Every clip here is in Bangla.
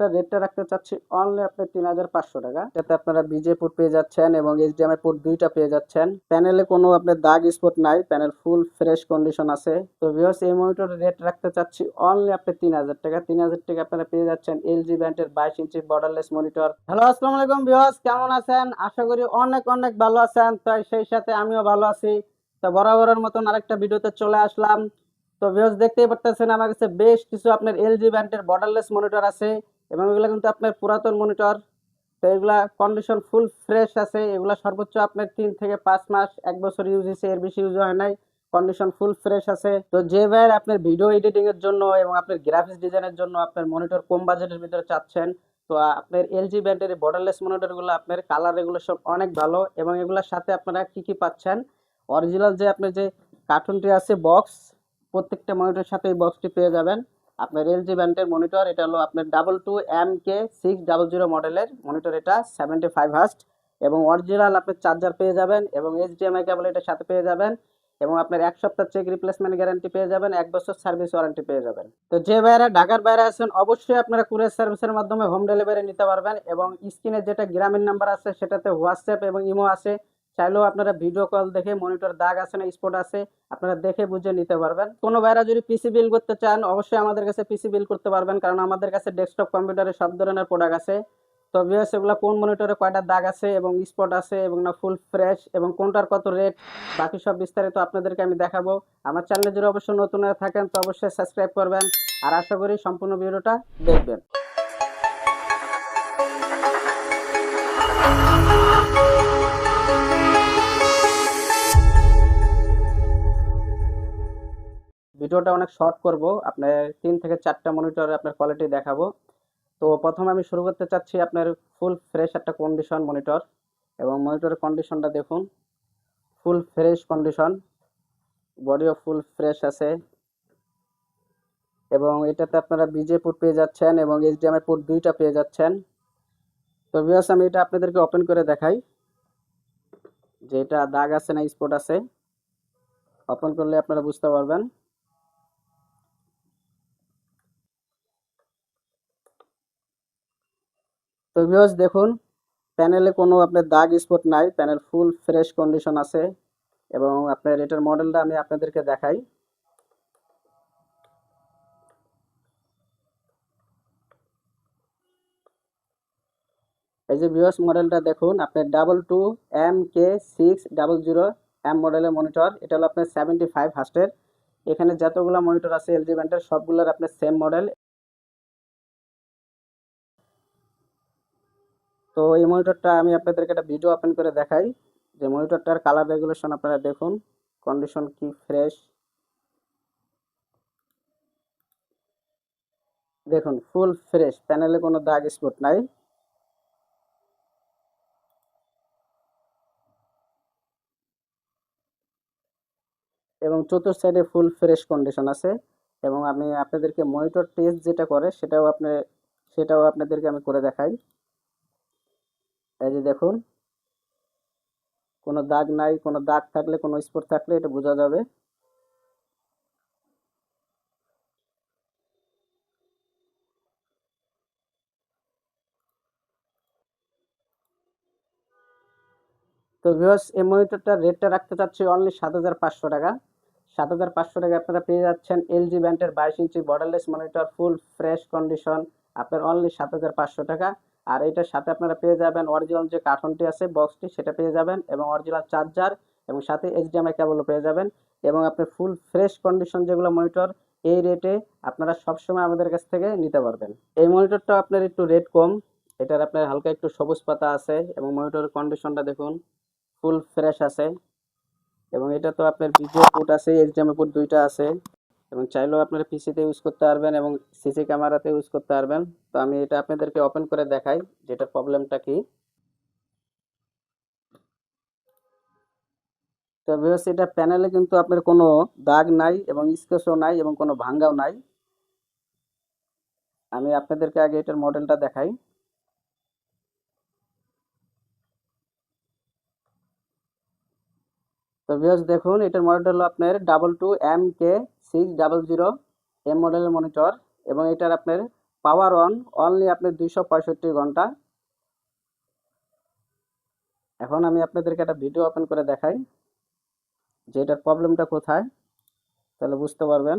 এটা রেটটা রাখতে চাচ্ছি অনলি আপনার তিন হাজার পাঁচশো টাকা। এটাতে আপনারা বিজে পোর্ট পেয়ে যাচ্ছেন এবং এইচডিএমআই পোর্ট দুইটা পেয়ে যাচ্ছেন। প্যানেলে কোনো আপনার দাগ স্পট নাই প্যানেল ফুল ফ্রেশ কন্ডিশন আছে। তো ভিউয়ার্স এই মনিটর রেট রাখতে চাচ্ছি অনলি আপনি তিন হাজার টাকা। তিন হাজার টাকা আপনারা পেয়ে যাচ্ছেন এলজি ব্র্যান্ডের বাইশ ইঞ্চি বর্ডারলেস মনিটর হ্যালো আসসালামু আলাইকুম ভিউয়ার্স কেমন আছেন? আশা করি অনেক অনেক ভালো আছেন। তাই সেই সাথে আমিও ভালো আছি। তো বরাবরের মতন আরেকটা ভিডিওতে চলে আসলাম। তো ভিউয়ার্স দেখতেই পারতেছেন আমার কাছে বেশ কিছু আপনার এলজি ব্র্যান্ডের বর্ডারলেস মনিটর আছে। এবং এগুলো কিন্তু আপনার পুরাতন মনিটর তো এগুলা কন্ডিশন ফুল ফ্রেশ আছে। এগুলা সর্বোচ্চ আপনার তিন থেকে পাঁচ মাস, এক বছর ইউজ হয়েছে, এর বেশি ইউজ হয় নাই। কন্ডিশন ফুল ফ্রেশ আছে। তো যে ভাইয়ের আপনার ভিডিও এডিটিং এর জন্য এবং আপনার গ্রাফিক্স ডিজাইনের জন্য আপনার মনিটর কম বাজেটের ভিতরে চাচ্ছেন, তো আপনার এলজি ব্র্যান্ডের বর্ডারলেস মনিটরগুলো আপনার কালার রেগুলেশন অনেক ভালো এবং এগুলোর সাথে আপনারা কি কি পাচ্ছেন? অরিজিনাল যে আপনার যে কার্টুনটি আছে বক্স প্রত্যেকটা মনিটরের সাথে এই বক্সটি পেয়ে যাবেন। আপনার এলজি ব্র্যান্ডের মনিটর এটা হলো আপনার double two M K six double zero মডেলের মনিটর এটা সেভেন্টি ফাইভ হাস্ট এবং অরিজিনাল আপনার চার্জার পেয়ে যাবেন এবং এইচডিএমআই কেবল এটার সাথে পেয়ে যাবেন এবং আপনার এক সপ্তাহ চেক রিপ্লেসমেন্ট গ্যারান্টি পেয়ে যাবেন, এক বছর সার্ভিস ওয়ারেন্টি পেয়ে যাবেন। তো যে বাইরে ঢাকার বাইরে আছেন, অবশ্যই আপনারা কুরিয়ার সার্ভিসের মাধ্যমে হোম ডেলিভারি নিতে পারবেন এবং স্ক্রিনে যেটা গ্রামীণ নাম্বার আছে, সেটাতে হোয়াটসঅ্যাপ এবং ইমো আছে চাইলেও আপনারা ভিডিও কল দেখে মনিটর দাগ আছে না স্পট আছে, আপনারা দেখে বুঝে নিতে পারবেন। কোনো ভাইরা যদি পিসি বিল করতে চান, অবশ্যই আমাদের কাছে পিসি বিল করতে পারবেন, কারণ আমাদের কাছে ডেস্কটপ কম্পিউটারে সব ধরনের প্রোডাক্ট আছে। তো ভিউয়ার্স এগুলো কোন মনিটরে কয়টা দাগ আছে এবং স্পট আছে এবং না ফুল ফ্রেশ এবং কোনটার কত রেট বাকি সব বিস্তারিত আপনাদেরকে আমি দেখাবো। আমার চ্যানেলে যদি অবশ্যই নতুন থাকেন, তো অবশ্যই সাবস্ক্রাইব করবেন। আর আশা করি সম্পূর্ণ ভিডিওটা দেখবেন। ভিডিওটা অনেক শর্ট করব। আপনার তিন থেকে চারটা মনিটরে আপনার কোয়ালিটি দেখাবো। তো প্রথমে আমি শুরু করতে চাচ্ছি আপনার ফুল ফ্রেশ একটা কন্ডিশন মনিটর এবং মনিটরের কন্ডিশনটা দেখুন। ফুল ফ্রেশ কন্ডিশন বডিও ফুল ফ্রেশ আছে। এবং এটাতে আপনারা বিজে পোর্ট পেয়ে যাচ্ছেন এবং এইচডিএমআই পোর্ট দুইটা পেয়ে যাচ্ছেন। তো ভিউয়ার্স আমি এটা আপনাদেরকে ওপেন করে দেখাই। যে এটা দাগ আছে না স্পট আছে ওপেন করলে আপনারা বুঝতে পারবেন। তো ভিউয়ার্স দেখুন প্যানেলে কোনো আপনার দাগ স্পট নাই প্যানেল ফুল ফ্রেশ কন্ডিশন আছে, এবং আপনার এটার মডেলটা আমি আপনাদেরকে দেখাই। এই যে ভিউয়ার্স মডেলটা দেখুন, আপনার double two M K six double zero M মডেলের মনিটর এটা হলো আপনার সেভেন্টি ফাইভ হাস্টের এখানে যতগুলো মনিটর আছে এলজি ব্র্যান্ডের সবগুলোর আপনার সেম মডেল তো এই মনিটরটা আমি আপনাদেরকে একটা ভিডিও ওপেন করে দেখাই। যে মনিটরটার কালার রেগুলেশন আপনারা দেখুন। কন্ডিশন কি ফ্রেশ দেখুন ফুল ফ্রেশ প্যানেলে কোনো দাগ স্পট নাই। এবং চতুর্থ সাইডে ফুল ফ্রেশ কন্ডিশন আছে। এবং আমি আপনাদেরকে মনিটর টেস্ট যেটা করে, সেটাও আপনি সেটাও আপনাদেরকে আমি করে দেখাই। এই যে দেখুন, কোনো দাগ নাই, কোনো দাগ থাকলে, কোনো স্পট থাকলে এটা বোঝা যাবে। তো ভিউয়ার্স এই মনিটরটার রেটটা রাখতে চাচ্ছি অনলি সাত হাজার পাঁচশো টাকা। সাত হাজার পাঁচশো টাকা আপনারা পেয়ে যাচ্ছেন এলজি ব্র্যান্ডের বাইশ ইঞ্চি borderless monitor full fresh condition আপনার অনলি সাত হাজার পাঁচশো টাকা। আর এটার সাথে আপনারা পেয়ে যাবেন অরিজিনাল যে কার্টনটি আছে বক্সটি সেটা পেয়ে যাবেন এবং অরিজিনাল চার্জার এবং সাথে এইচডিএমআই কেবলও পেয়ে যাবেন এবং আপনি ফুল ফ্রেশ কন্ডিশন যেগুলো মনিটর এই রেটে আপনারা সবসময় আমাদের কাছ থেকে নিতে পারবেন। এই মনিটরটা আপনার একটু রেট কম, এটার আপনার হালকা একটু সবুজ পাতা আছে এবং মনিটরের কন্ডিশনটা দেখুন ফুল ফ্রেশ আছে এবং এটা তো আপনার ভিডিও পোর্ট আছে এইচডিএমআই পোর্ট দুইটা আছে। এবং চাইলেও আপনারা পিসিতে ইউজ করতে পারবেন এবং সিসি ক্যামেরাতে ইউজ করতে পারবেন। তো আমি এটা আপনাদেরকে ওপেন করে দেখাই, যেটার প্রবলেমটা কি। তো ভিউয়ার্স এটা প্যানেলে কিন্তু আপনার কোনো দাগ নাই এবং স্কেচও নাই এবং কোনো ভাঙ্গাও নাই। আমি আপনাদেরকে আগে এটার মডেলটা দেখাই। তো ভিউয়ার্স দেখুন, এটার মডেল হলো আপনার double two M K six double zero M মডেলের মনিটর এবং এটার আপনার পাওয়ার অন অনলি আপনার দুইশো পঁয়ষট্টি ঘণ্টা। এখন আমি আপনাদেরকে একটা ভিডিও ওপেন করে দেখাই, যে এটার প্রবলেমটা কোথায়, তাহলে বুঝতে পারবেন।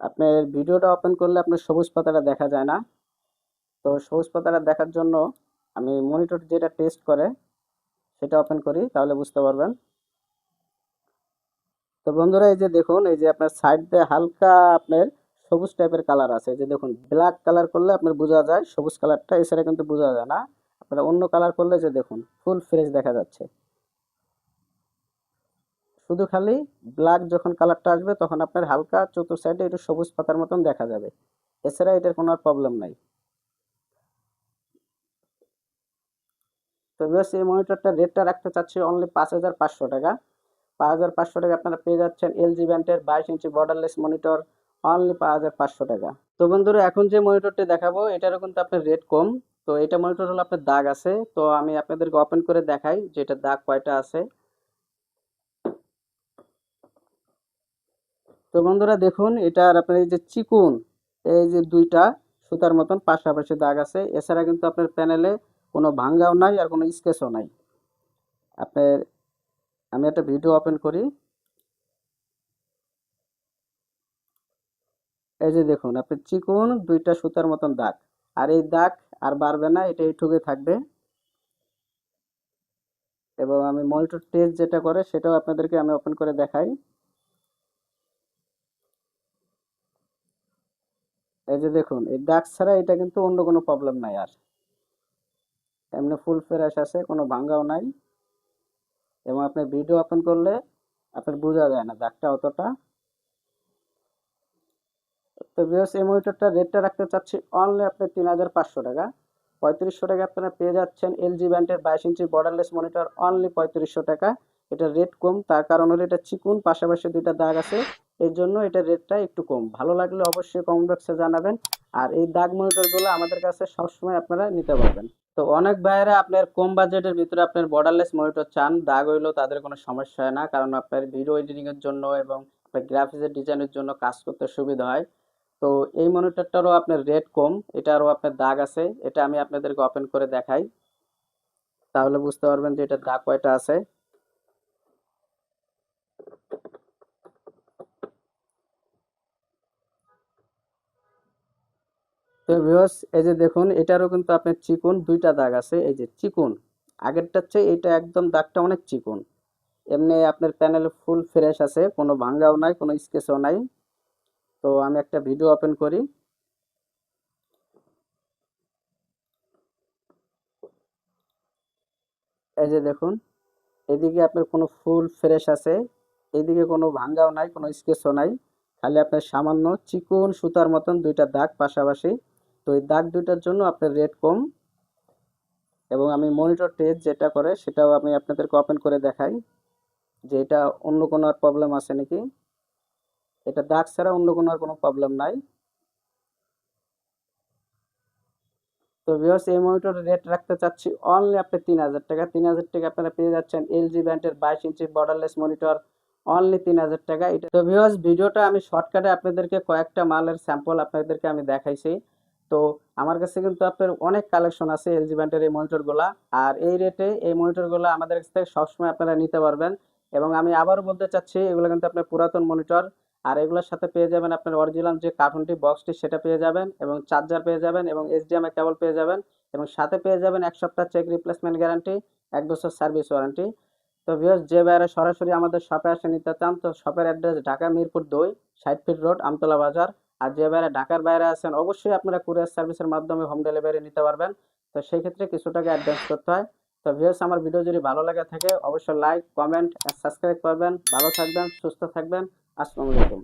আপনার ভিডিওটা ওপেন করলে আপনার সবুজ পাতাটা দেখা যায় না। তো সবুজ পাতাটা দেখার জন্য আমি মনিটর যেটা টেস্ট করে, সেটা ওপেন করি, তাহলে বুঝতে পারবেন। তো বন্ধুরা, এই যে দেখুন, এই যে আপনার সাইড হালকা আপনার সবুজ টাইপের কালার আছে। যে দেখুন ব্ল্যাক কালার করলে আপনার বোঝা যায়, সবুজ কালারটা এছাড়া কিন্তু বোঝা যায় না। আপনারা অন্য কালার করলে যে দেখুন ফুল ফ্রেশ দেখা যাচ্ছে। শুধু খালি ব্ল্যাক যখন কালারটা আসবে, তখন আপনার হালকা চতুর সাইডে একটু সবুজ পাতার মতন দেখা যাবে। এছাড়া এটার কোনো আর প্রবলেম নাই। তো বেশ এই মনিটরটা রেটটা রাখতে চাচ্ছি অনলি পাঁচ হাজার পাঁচশো টাকা। পাঁচ হাজার পাঁচশো টাকা আপনারা পেয়ে যাচ্ছেন এলজি ব্যান্ডের বাইশ ইঞ্চি বর্ডারলেস মনিটর অনলি পাঁচ হাজার পাঁচশো টাকা। তো বন্ধুরা, এখন যে মনিটরটি দেখাবো কিন্তু আপনার রেট কম। তো এটা মনিটর হলো আপনার দাগ আছে। তো আমি আপনাদেরকে ওপেন করে দেখাই যে এটা দাগ কয়টা আছে। তো বন্ধুরা, দেখুন এটার আপনার এই যে চিকুন, এই যে দুইটা সুতার মতন পাশাপাশি দাগ আছে। এছাড়া কিন্তু আপনার প্যানেলে কোনো ভাঙ্গাও নাই আর কোনো স্কেচও নাই। আপনার আমি একটা ভিডিও ওপেন করি। এই যে দেখুন, আপনি চিকুন দুইটা সুতার মতন দাগ। আর এই দাগ আর বাড়বে না, এটা এইটুকুই থাকবে। এবং আমি মনিটর টেস্ট যেটা করে, সেটাও আপনাদেরকে আমি ওপেন করে দেখাই। এই যে দেখুন, এই দাগ ছাড়া এটা কিন্তু অন্য কোনো প্রবলেম নাই আর। এমনি ফুল ফ্রেশ আছে, কোনো ভাঙ্গাও নাই। এবং আপনি ভিডিও ওপেন করলে আপনার বোঝা যায় না দাগটা অতটা। তো বিএস এই মনিটরটা রেটটা রাখতে চাচ্ছি অনলি আপনার তিন হাজার পাঁচশো টাকা। পঁয়ত্রিশশো টাকা আপনারা পেয়ে যাচ্ছেন এলজি ব্যান্ডের বাইশ ইঞ্চি বর্ডারলেস মনিটর অনলি পঁয়ত্রিশশো টাকা। এটা রেট কম, তার কারণ হলো এটা চিকুন, পাশাপাশি দুইটা দাগ আছে। এর জন্য এটা রেটটা একটু কম। ভালো লাগলে অবশ্যই কমেন্ট বক্সে জানাবেন। আর এই দাগ মনিটরগুলো আমাদের কাছে সবসময় আপনারা নিতে পারবেন। তো অনেক ভাইয়েরা আপনার কম বাজেটের ভিতরে আপনার বর্ডারলেস মনিটর চান, দাগ হইলেও তাদের কোনো সমস্যা হয় না, কারণ আপনার ভিডিও এডিটিংয়ের জন্য এবং আপনার গ্রাফিক্সের ডিজাইনের জন্য কাজ করতে সুবিধা হয়। তো এই মনিটরটারও আপনার রেট কম, এটারও আপনার দাগ আছে, এটা আমি আপনাদেরকে ওপেন করে দেখাই। তাহলে বুঝতে পারবেন যে এটার দাগ কয়টা আছে। তো ভিউয়ার্স, এই যে দেখুন, এটারও কিন্তু আপনার চিকন দুইটা দাগ আছে। এই যে চিকন, আগেরটার চেয়ে এটা একদম দাগটা অনেক চিকন। এমনি আপনার প্যানেলে ফুল ফ্রেশ আছে, কোনো ভাঙ্গাও নাই, কোনো স্কেচও নাই। তো আমি একটা ভিডিও ওপেন করি। এই যে দেখুন, এদিকে আপনার কোনো ফুল ফ্রেশ আছে, এদিকে কোনো ভাঙ্গাও নাই, কোনো স্কেচও নাই। খালি আপনার সামান্য চিকন সুতার মতন দুইটা দাগ পাশাপাশি তো এই দাগ দুইটার জন্য আপনার রেট কম এবং আমি মনিটর টেস্ট যেটা করে সেটাও আমি আপনাদেরকে ওপেন করে দেখাই যে এটা অন্য কোনো আর প্রবলেম আছে নাকি? এটা দাগ ছাড়া অন্য কোনো আর কোনো প্রবলেম নাই। তো ভিউয়ার্স এই মনিটরের রেট রাখতে চাচ্ছি অনলি আপনি তিন হাজার টাকা। তিন হাজার টাকা আপনারা পেয়ে যাচ্ছেন এলজি ব্র্যান্ডের বাইশ ইঞ্চি বর্ডারলেস মনিটর অনলি তিন হাজার টাকা। এটা তো ভিউয়ার্স ভিডিওটা আমি শর্টকাটে আপনাদেরকে কয়েকটা মালের স্যাম্পল আপনাদেরকে আমি দেখাইছি। তো আমার কাছে কিন্তু আপনার অনেক কালেকশন আছে এলজি ব্র্যান্ডের এই মনিটরগুলা আর এই রেটে এই মনিটরগুলো আমাদের কাছ থেকে সবসময় আপনারা নিতে পারবেন। এবং আমি আবারও বলতে চাচ্ছি, এগুলো কিন্তু আপনার পুরাতন মনিটর আর এগুলোর সাথে পেয়ে যাবেন আপনার অরিজিনাল যে কার্টুনটি বক্সটি সেটা পেয়ে যাবেন এবং চার্জার পেয়ে যাবেন এবং এইচডিএমআই কেবল পেয়ে যাবেন এবং সাথে পেয়ে যাবেন এক সপ্তাহ চেক রিপ্লেসমেন্ট গ্যারান্টি এক বছর সার্ভিস ওয়ারেন্টি তো ভিউয়ার্স যে বাইরে সরাসরি আমাদের শপে আসে নিতে চান, তো শপের অ্যাড্রেস ঢাকা মিরপুর দুই, ষাট ফিট রোড আমতলা বাজার। আর যে বাইরে ঢাকার বাইরে আছেন, অবশ্যই আপনারা কুরিয়ার সার্ভিসের মাধ্যমে হোম ডেলিভারি নিতে পারবেন। তো সেই ক্ষেত্রে কিছু টাকা অ্যাডভান্স করতে হয়। তো ভিউয়ার্স আমার ভিডিও যদি ভালো লাগে থাকে, অবশ্যই লাইক কমেন্ট সাবস্ক্রাইব করবেন। ভালো থাকবেন, সুস্থ থাকবেন। আসসালামু আলাইকুম।